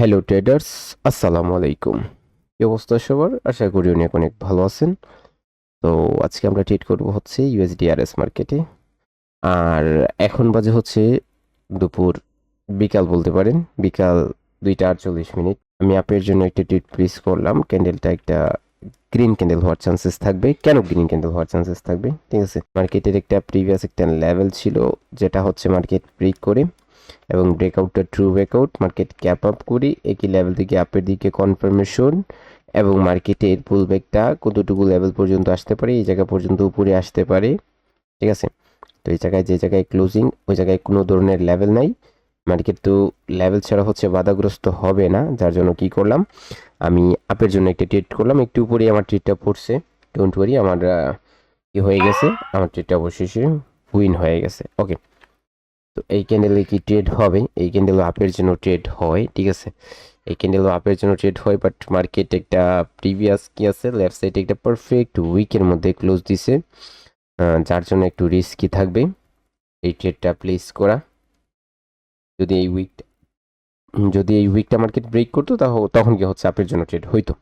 Hello traders আসসালামু আলাইকুম কি অবস্থা সবার? আশা করি অনেক অনেক ভালো আছেন। তো আজকে আমরা ট্রেড করব হচ্ছে ইউএসডিআরএস মার্কেটে আর এখন বাজে হচ্ছে দুপুর, বিকাল বলতে পারেন। বিকাল দুইটা আটচল্লিশ মিনিট। আমি আপের জন্য একটা ট্রিট প্লেস করলাম। ক্যান্ডেলটা একটা গ্রিন ক্যান্ডেল হওয়ার চান্সেস থাকবে। কেন গ্রিন ক্যান্ডেল হওয়ার চান্সেস থাকবে? ঠিক আছে। মার্কেটের একটা প্রিভিয়াস একটা লেভেল ছিল, যেটা হচ্ছে মার্কেট ব্রেক করে। এবং ব্রেকআউটটা true breakout market cap up করি, একই লেভেল থেকে আপের দিকে কনফার্মেশন এবং মার্কেটের পুল ব্যাকটা কতটুকু লেভেল পর্যন্ত আসতে পারে, এই জায়গা পর্যন্ত উপরে আসতে পারে, ঠিক আছে? তো এই জায়গায় যে জায়গায় ক্লোজিং ওই জায়গায় কোনো ধরনের লেভেল নাই। মার্কেট তো লেভেল ছাড়া হচ্ছে বাধাগ্রস্ত হবে না, যার জন্য কি করলাম? আমি আপের জন্য একটা ট্রেড করলাম, একটু উপরেই আমার ট্রেডটা পড়ছে। ডোন্ট ওয়ারি আমার কি হয়ে গেছে? আমার ট্রেডটা অবশেষে উইন হয়ে গেছে। ওকে তো এই ক্যান্ডেলে কি ট্রেড হবে? এই ক্যান্ডেলও আপের জন্য ট্রেড হয়, ঠিক আছে? এই ক্যান্ডেলও আপের জন্য ট্রেড হয় বাট মার্কেট একটা প্রিভিয়াস কি আছে? লেফট সাইডে একটা পারফেক্ট উইকের মধ্যে ক্লোজ দিছে। যার জন্য একটু রিস্কি থাকবে। এই ট্রেডটা প্লেস করা। যদি এই উইকটা যদি এই উইকটা মার্কেট ব্রেক করতো তাহলে তখন কি হচ্ছে? আপের জন্য ট্রেড হইতো।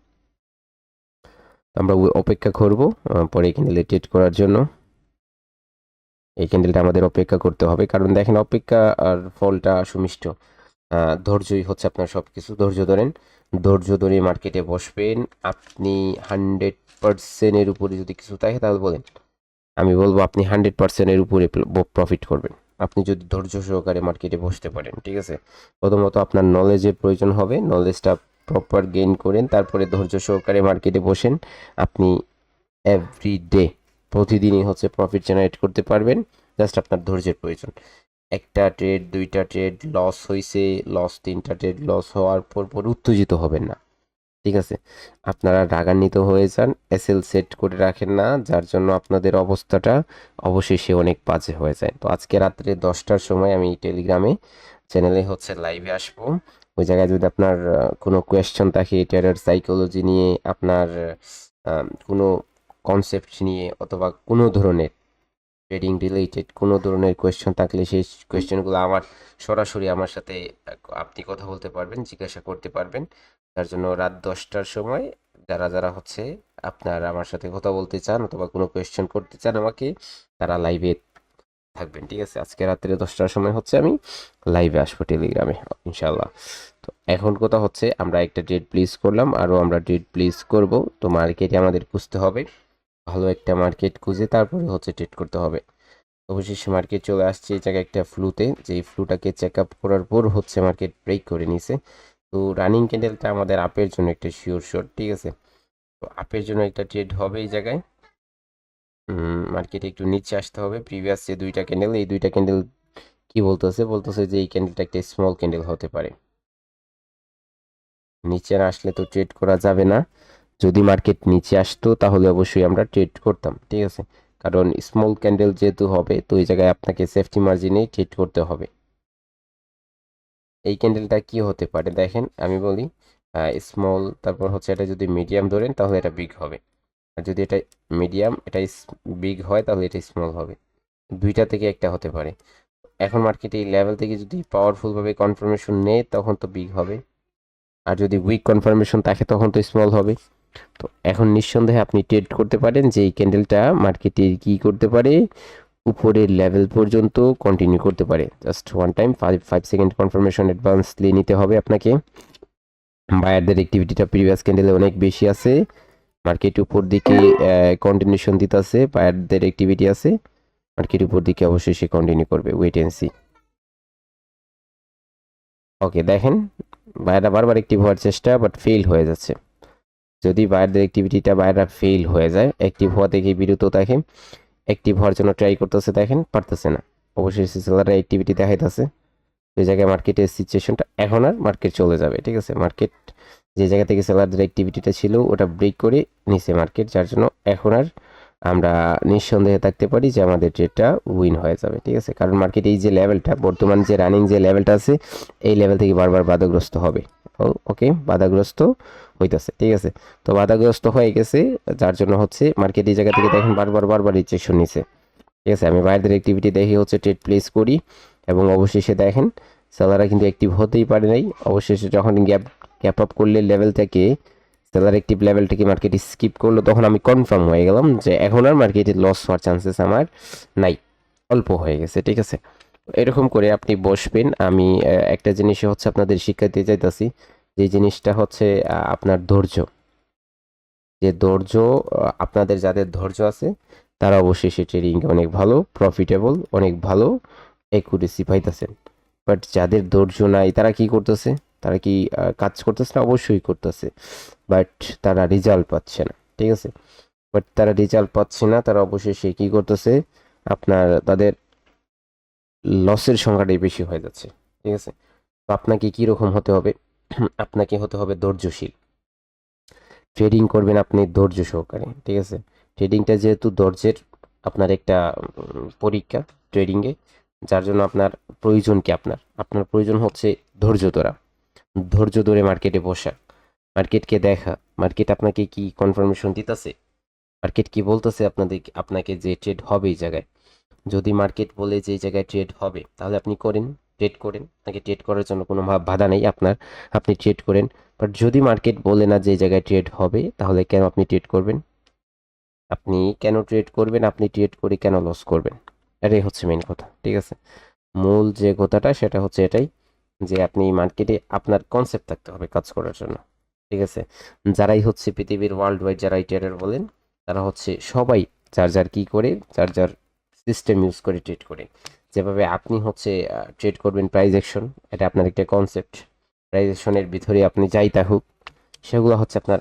আমরা অপেক্ষা করব পরে ক্যান্ডেলে ট্রেড করার জন্য। এই ক্যান্ডেলটা আমাদের অপেক্ষা করতে হবে। কারণ দেখেন, অপেক্ষা আর ফলটা সুমিষ্ট। ধৈর্যই হচ্ছে আপনার সব কিছু ধৈর্য ধরেন, ধৈর্য ধরে মার্কেটে বসবেন। আপনি হান্ড্রেড পার্সেন্টের উপরে যদি কিছু থাকে, তাহলে বলেন। আমি বলব, আপনি হান্ড্রেড পার্সেন্টের উপরে প্রফিট করবেন। আপনি যদি ধৈর্য সহকারে মার্কেটে বসতে পারেন, ঠিক আছে? প্রথমত আপনার নলেজের প্রয়োজন হবে। নলেজটা প্রপার গেইন করেন। তারপরে ধৈর্য সহকারে মার্কেটে বসেন। আপনি এভরি ডে প্রতিদিনই হচ্ছে প্রফিট জেনারেট করতে পারবেন। জাস্ট আপনার ধৈর্যের প্রয়োজন। একটা ট্রেড দুইটা ট্রেড লস হয়েছে লস তিনটা ট্রেড লস হওয়ার পর পর উত্তেজিত হবেন না। ঠিক আছে? আপনারা রাগান্বিত হয়ে যান এসএল সেট করে রাখেন না, যার জন্য আপনাদের অবস্থাটা অবশেষে অনেক বাজে হয়ে যায়। তো আজকে রাত্রে দশটার সময় আমি টেলিগ্রামে চ্যানেলে হচ্ছে লাইভে আসব। ওই জায়গায় যদি আপনার কোনো কোয়েশ্চন থাকে ট্রেডার সাইকোলজি নিয়ে আপনার কোনো কনসেপ্ট নিয়ে অথবা কোনো ধরনের ট্রেডিং রিলেটেড কোনো ধরনের কোয়েশ্চন থাকলে সেই কোয়েশ্চেনগুলো আমার সরাসরি আমার সাথে আপনি কথা বলতে পারবেন, জিজ্ঞাসা করতে পারবেন। তার জন্য রাত দশটার সময় যারা যারা হচ্ছে আপনার আমার সাথে কথা বলতে চান অথবা কোনো কোয়েশ্চেন করতে চান আমাকে, তারা লাইভে থাকবেন, ঠিক আছে? আজকে রাত্রে দশটার সময় হচ্ছে আমি লাইভে আসব টেলিগ্রামে ইনশাল্লাহ তো এখন কথা হচ্ছে আমরা একটা ডেট প্লিজ করলাম, আরও আমরা ডেট প্লিজ করব। তো মার্কেটে আমাদের খুঁজতে হবে। ভালো একটা মার্কেট খুঁজে তারপরে হচ্ছে ট্রেড করতে হবে। অবশেষে মার্কেট চলে আসছে এই জায়গায় একটা ফ্লুতে যেই ফ্লুটাকে চেক আপ করার পর হচ্ছে মার্কেট ব্রেক করে নিছে। তো রানিং ক্যান্ডেলটা আমাদের আপের জন্য একটা শিওর শট ঠিক আছে? তো আপের জন্য একটা ট্রেড হবে এই জায়গায়। মার্কেটে একটু নিচে আসতে হবে। প্রিভিয়াস যে দুইটা ক্যান্ডেল এই দুইটা ক্যান্ডেল কি বলতেছে? বলতেছে যে এই ক্যান্ডেলটা একটা স্মল ক্যান্ডেল হতে পারে। নিচে আসলে তো ট্রেড করা যাবে না। যদি মার্কেট নিচে আসতো, তাহলে অবশ্যই আমরা ট্রেড করতাম, ঠিক আছে? কারণ স্মল ক্যান্ডেল যেহেতু হবে, তো এই জায়গায় আপনাকে সেফটি মার্জিনেই ট্রেড করতে হবে। এই ক্যান্ডেলটা কি হতে পারে? দেখেন, আমি বলি স্মল তারপর হচ্ছে এটা যদি মিডিয়াম ধরেন, তাহলে এটা বিগ হবে। আর যদি এটা মিডিয়াম এটা বিগ হয়, তাহলে এটা স্মল হবে। দুইটা থেকে একটা হতে পারে। এখন মার্কেটে এই লেভেল থেকে যদি পাওয়ারফুলভাবে কনফার্মেশন নেয়, তখন তো বিগ হবে। আর যদি উইক কনফার্মেশন থাকে, তখন তো স্মল হবে। তো এখন নিঃসন্দেহে আপনি ট্রেড করতে পারেন যে এই ক্যান্ডেলটা মার্কেটে কি করতে পারে, উপরের লেভেল পর্যন্ত কন্টিনিউ করতে পারে। Just one time five five second confirmation advancely নিতে হবে আপনাকে। বায়ারদের অ্যাক্টিভিটিটা প্রিভিয়াস ক্যান্ডেলে অনেক বেশি আছে। মার্কেট উপর দিকে কন্টিনিউশন দিতেছে বায়ারদের অ্যাক্টিভিটি আছে। মার্কেট উপর দিকে অবশ্যই সে কন্টিনিউ করবে ওয়েট সি ওকে দেখেন বায়াররা বারবার অ্যাক্টিভ হওয়ার চেষ্টা বাট ফেল হয়ে যাচ্ছে। যদি বাইরের অ্যাক্টিভিটিটা বায়াররা ফেল হয়ে যায় অ্যাক্টিভ হওয়া থেকে বিরত থাকে অ্যাক্টিভ হওয়ার জন্য ট্রাই করতেছে দেখেন, পারতেছে না। অবশ্যই সেলাররা অ্যাক্টিভিটি দেখাইতেছে। ওই জায়গায় মার্কেটের সিচুয়েশনটা এখন আর মার্কেট চলে যাবে, ঠিক আছে? মার্কেট যে জায়গা থেকে সেলারদের অ্যাক্টিভিটিটা ছিল, ওটা ব্রেক করে নিচে মার্কেট যার জন্য এখন আর আমরা নিঃসন্দেহে থাকতে পারি যে আমাদের ট্রেডটা উইন হয়ে যাবে, ঠিক আছে? কারণ মার্কেট এই যে লেভেলটা বর্তমান যে রানিং যে লেভেলটা আছে, এই লেভেল থেকে বারবার বাধাগ্রস্ত হবে। ওকে বাধাগ্রস্ত হইতেছে, ঠিক আছে? তো বাধাগ্রস্ত হয়ে গেছে, যার জন্য হচ্ছে মার্কেট এই জায়গা থেকে দেখেন বারবার বারবার রিজেকশন নিছে, ঠিক আছে? আমি বাইরের অ্যাক্টিভিটি দেখে হচ্ছে ট্রেড প্লেস করি এবং অবশেষে দেখেন সেলাররা কিন্তু অ্যাক্টিভ হতেই পারে নাই। অবশেষে যখন গ্যাপ গ্যাপ আপ করলে লেভেল থেকে সেলার অ্যাক্টিভ লেভেল থেকে মার্কেট স্কিপ করল, তখন আমি কনফার্ম হয়ে গেলাম যে এখন আর মার্কেটে লস হওয়ার চান্সেস আমার নাই। অল্প হয়ে গেছে, ঠিক আছে? এরকম করে আপনি বসবেন। আমি একটা জিনিসে হচ্ছে আপনাদের শিক্ষা দিয়ে যাইতাছি যে জিনিসটা হচ্ছে আপনার ধৈর্য। যে ধৈর্য আপনাদের যাদের ধৈর্য আছে, তারা অবশ্যই সে ট্রেডিং অনেক ভালো প্রফিটেবল অনেক ভালো একুরেসি পাইতেছেন বাট যাদের ধৈর্য নাই, তারা কি করতেছে? তারা কি কাজ করতেছে না? অবশ্যই করতেছে। বাট তারা রেজাল্ট পাচ্ছে না, ঠিক আছে? বাট তারা রেজাল্ট পাচ্ছে না, তারা অবশ্যই সে কি করতেছে? আপনার, তাদের লসের সংখ্যাটাই বেশি হয়ে যাচ্ছে, ঠিক আছে? তো আপনাকে কীরকম হতে হবে? আপনাকে হতে হবে ধৈর্যশীল। ট্রেডিং করবেন আপনি ধৈর্য সহকারে, ঠিক আছে? ট্রেডিংটা যেহেতু ধৈর্যের আপনার একটা পরীক্ষা ট্রেডিংয়ে যার জন্য আপনার প্রয়োজন কি আপনার? আপনার প্রয়োজন হচ্ছে ধৈর্য ধরা। ধৈর্য ধরে মার্কেটে বসা। মার্কেটকে দেখা। মার্কেট আপনাকে কি কনফার্মেশন দিতেছে? মার্কেট কি বলতেছে আপনাদের, আপনাকে যে ট্রেড হবে এই জায়গায়? যদি মার্কেট বলে যে এই জায়গায় ট্রেড হবে, তাহলে আপনি করেন ট্রেড করেন। আপনাকে ট্রেড করার জন্য কোনো বাধা নেই আপনার। আপনি ট্রেড করেন। বাট যদি মার্কেট বলে না যে জায়গায় ট্রেড হবে, তাহলে কেন আপনি ট্রেড করবেন? আপনি কেন ট্রেড করবেন? আপনি ট্রেড করে কেন লস করবেন? এটাই হচ্ছে মেন কথা, ঠিক আছে? মূল যে কথাটা, সেটা হচ্ছে এটাই। যে আপনি মার্কেটে আপনার কনসেপ্ট থাকতে হবে কাজ করার জন্য, ঠিক আছে? যারাই হচ্ছে পৃথিবীর ওয়ার্ল্ড ওয়াইড যারা ট্রেডার বলেন, তারা হচ্ছে সবাই চার্জার কি করে, যার সিস্টেম ইউজ করে ট্রেড করে। যেভাবে আপনি হচ্ছে ট্রেড করবেন প্রাইজ অ্যাকশন এটা আপনার একটা কনসেপ্ট প্রাইজ অ্যাকশনের ভিতরে আপনি যাই থাকুক সেগুলো হচ্ছে আপনার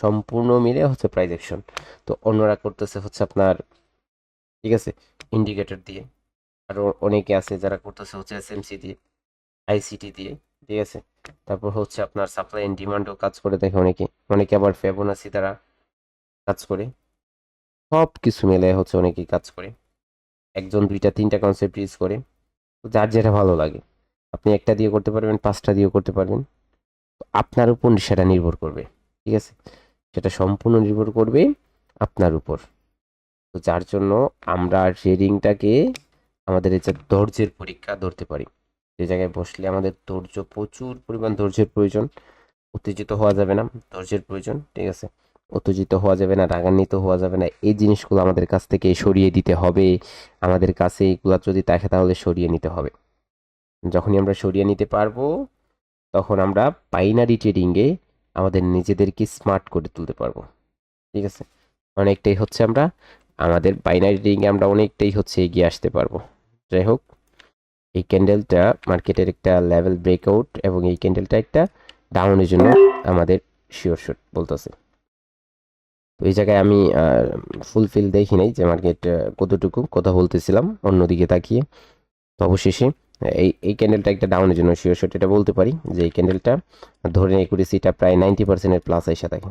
সম্পূর্ণ মিলে হচ্ছে প্রাইজ অ্যাকশন তো অন্যরা করতেছে হচ্ছে আপনার, ঠিক আছে? ইন্ডিকেটর দিয়ে। আরও অনেকে আছে যারা করতেছে হচ্ছে এসএমসি দিয়ে। আইসিটি দিয়ে, ঠিক আছে? তারপর হচ্ছে আপনার সাপ্লাই অ্যান্ড ডিমান্ডও কাজ করে দেখে অনেকে। অনেকে আবার ফেবোনাসি দ্বারা কাজ করে। সব কিছু মিলে হচ্ছে অনেকেই কাজ করে। একজন, দুইটা, তিনটা কনসেপ্ট ইউজ করে। যার যেটা ভালো লাগে। আপনি একটা দিয়ে করতে পারবেন, পাঁচটা দিয়েও করতে পারবেন। আপনার উপর সেটা নির্ভর করবে, ঠিক আছে? সেটা সম্পূর্ণ নির্ভর করবে আপনার উপর। তো যার জন্য আমরা ট্রেডিংটাকে আমাদের যে ধৈর্যের পরীক্ষা ধরতে পারি। যে জায়গায় বসলে আমাদের ধৈর্য, প্রচুর পরিমাণ ধৈর্যের প্রয়োজন। উত্তেজিত হওয়া যাবে না, ধৈর্যের প্রয়োজন, ঠিক আছে? উত্তেজিত হওয়া যাবে না, রাগান্বিত হওয়া যাবে না, এই জিনিসগুলো আমাদের কাছ থেকে সরিয়ে দিতে হবে। আমাদের কাছে এগুলো যদি থাকে তাহলে সরিয়ে নিতে হবে। যখনই আমরা সরিয়ে নিতে পারব, তখন আমরা বাইনারি ট্রেডিংয়ে আমাদের নিজেদেরকে স্মার্ট করে তুলতে পারব, ঠিক আছে? অনেকটাই হচ্ছে আমরা, আমাদের বাইনারি ট্রেডিংয়ে আমরা অনেকটাই হচ্ছে এগিয়ে আসতে পারব। যাই হোক এই ক্যান্ডেলটা মার্কেটের একটা লেভেল ব্রেকআউট এবং এই ক্যান্ডেলটা একটা ডাউনের জন্য আমাদের শিওর শট বলতেছে। তো এই জায়গায় আমি ফুলফিল দেখি নাই যে মার্কেট কতটুকু, কথা বলতেছিলাম, অন্যদিকে তাকিয়ে। তো অবশেষে এই এই ক্যান্ডেলটা একটা ডাউনের জন্য শিওর শট এটা বলতে পারি যে এই ক্যান্ডেলটা ধরে একুরেসিটা প্রায় নাইনটি পার্সেন্টের প্লাস এসে থাকে।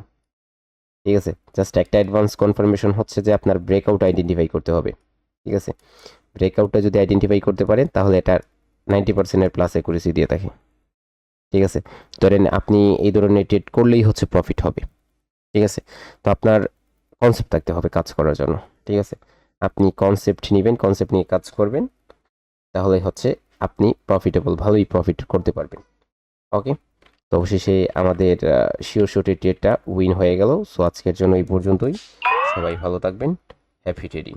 ঠিক আছে? জাস্ট একটা অ্যাডভান্স কনফার্মেশন হচ্ছে যে আপনার ব্রেকআউট আইডেন্টিফাই করতে হবে। ঠিক আছে? ব্রেকআউটটা যদি আইডেন্টিফাই করতে পারেন, তাহলে এটা নাইনটি পার্সেন্টের প্লাস একুরেসি দিয়ে থাকে। ঠিক আছে? ধরেন আপনি এই ধরনের ট্রেড করলেই হচ্ছে প্রফিট হবে। ঠিক আছে? তো আপনার কনসেপ্ট থাকতে হবে কাজ করার জন্য। ঠিক আছে? আপনি কনসেপ্ট নেবেন কনসেপ্ট নিয়ে কাজ করবেন, তাহলে হচ্ছে আপনি প্রফিটেবল ভালোই প্রফিট করতে পারবেন। ওকে তো অবশেষে আমাদের শিওর শটের ট্রেডটা উইন হয়ে গেল। সো আজকের জন্য এই পর্যন্তই। সবাই ভালো থাকবেন। Happy trading